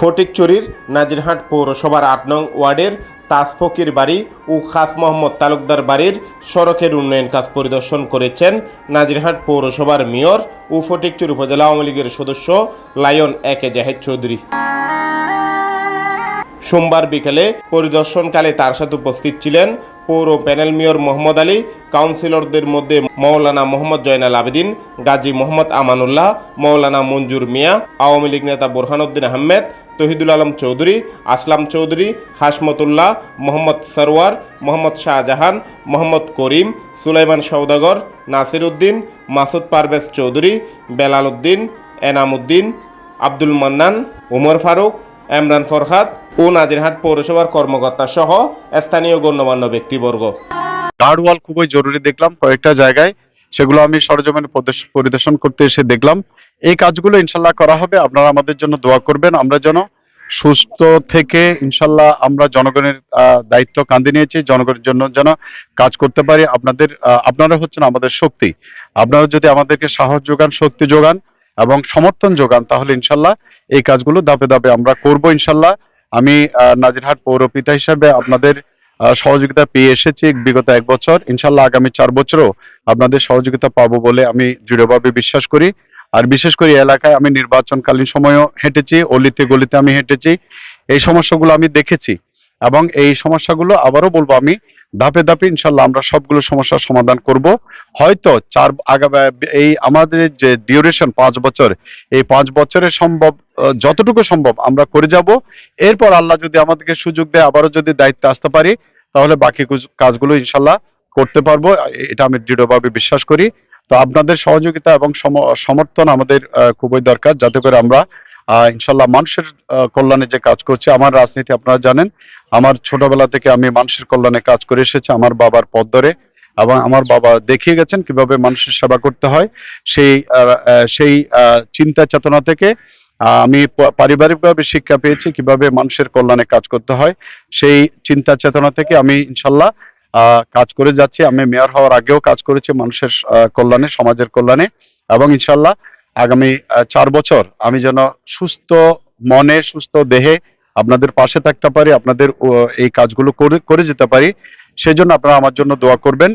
ফটিকচুরির নাজিরহাট পৌরসভার আট নং ওয়ার্ডের তাজফকির বাড়ি ও খাস মোহাম্মদ তালুকদার বাড়ির সড়কের উন্নয়ন কাজ পরিদর্শন করেছেন নাজিরহাট পৌরসভার মেয়র ও ফটিকচুর উপজেলা আওয়ামী লীগের সদস্য লায়ন একে জাহেদ চৌধুরী। সোমবার বিকেলে পরিদর্শনকালে তার সাথে উপস্থিত ছিলেন পৌর প্যানেল মেয়র মোহাম্মদ আলী, কাউন্সিলরদের মধ্যে মৌলানা মোহাম্মদ জয়নাল আবেদিন, গাজী মোহাম্মদ আমানুল্লাহ, মৌলানা মঞ্জুর মিয়া, আওয়ামী লীগ নেতা বোরহানুদ্দিন আহমেদ, তহিদুল আলম চৌধুরী, আসলাম চৌধুরী হাসমতুল্লাহ মোহাম্মদ সরওয়ার, মোহাম্মদ শাহজাহান, মোহাম্মদ করিম, সুলাইমান সৌদাগর নাসির উদ্দিন, মাসুদ পারভেজ চৌধুরী, বেলাল উদ্দিন, এনাম উদ্দিন, আব্দুল মান্নান, উমর ফারুক এমরান ফরহাদ ও নাজিরহাট পৌরসভার কর্মকর্তা সহ স্থানীয় গণ্যমান্য ব্যক্তিবর্গ। গার্ডওয়াল খুবই জরুরি দেখলাম কয়েকটা জায়গায়। সেগুলো আমি সরজমিনে পরিদর্শন করতে এসে দেখলাম। এই কাজগুলো ইনশাল্লাহ করা হবে। আপনারা আমাদের জন্য দোয়া করবেন। আমরা যেন সুস্থ থেকে ইনশাল্লাহ আমরা জনগণের দায়িত্ব কাঁধে নিয়েছি। জনগণের জন্য যেন কাজ করতে পারি। আপনাদের আপনারা হচ্ছেন আমাদের শক্তি। আপনারা যদি আমাদেরকে সাহস যোগান, শক্তি যোগান এবং সমর্থন যোগান, তাহলে ইনশাল্লাহ এই কাজগুলো ধাপে ধাপে আমরা করব ইনশাল্লাহ। আমি নাজিরহাট পৌরপিতা হিসাবে আপনাদের সহযোগিতা পেয়ে এসেছি বিগত এক বছর। ইনশাল্লাহ আগামী চার বছরও আপনাদের সহযোগিতা পাবো বলে আমি দৃঢ়ভাবে বিশ্বাস করি। আর বিশেষ করে এলাকায় আমি নির্বাচনকালীন সময়ও হেঁটেছি, অলিতে গলিতে আমি হেঁটেছি। এই সমস্যাগুলো আমি দেখেছি এবং এই সমস্যাগুলো আবারও বলব আমি ধাপে ধাপে ইনশাল্লাহ আমরা সবগুলো সমস্যার সমাধান করব। হয়তো চার আগামী এই আমাদের যে ডিউরেশন পাঁচ বছর, এই পাঁচ বছরে সম্ভব যতটুকু সম্ভব আমরা করে যাব। এরপর আল্লাহ যদি আমাদেরকে সুযোগ দেয়, আবারও যদি দায়িত্বে আসতে পারি, তাহলে বাকি কাজগুলো ইনশাল্লাহ করতে পারব। এটা আমি দৃঢ়ভাবে বিশ্বাস করি। তো আপনাদের সহযোগিতা এবং সম- সমর্থন আমাদের খুবই দরকার। যাতে করে আমরা ইনশাল্লাহ মানুষের কল্যাণে যে কাজ করছে, আমার রাজনীতি আপনারা জানেন, আমার ছোটবেলা থেকে আমি মানুষের কল্যাণে কাজ করে এসেছি, আমার বাবার পথ ধরে, এবং আমার বাবা দেখিয়ে গেছেন কীভাবে মানুষের সেবা করতে হয়, সেই সেই চিন্তা চেতনা থেকে আমি পারিবারিকভাবে শিক্ষা পেয়েছি কীভাবে মানুষের কল্যাণে কাজ করতে হয়, সেই চিন্তা চেতনা থেকে আমি ইনশাল্লাহ কাজ করে যাচ্ছি, আমি মেয়র হওয়ার আগেও কাজ করেছি মানুষের কল্যাণে, সমাজের কল্যাণে, এবং ইনশাল্লাহ আগামী চার বছর আমি যেন সুস্থ মনে, সুস্থ দেহে আপনাদের পাশে থাকতে পারি, আপনাদের এই কাজগুলো করে করে যেতে পারি, সেজন্য আপনারা আমার জন্য দোয়া করবেন।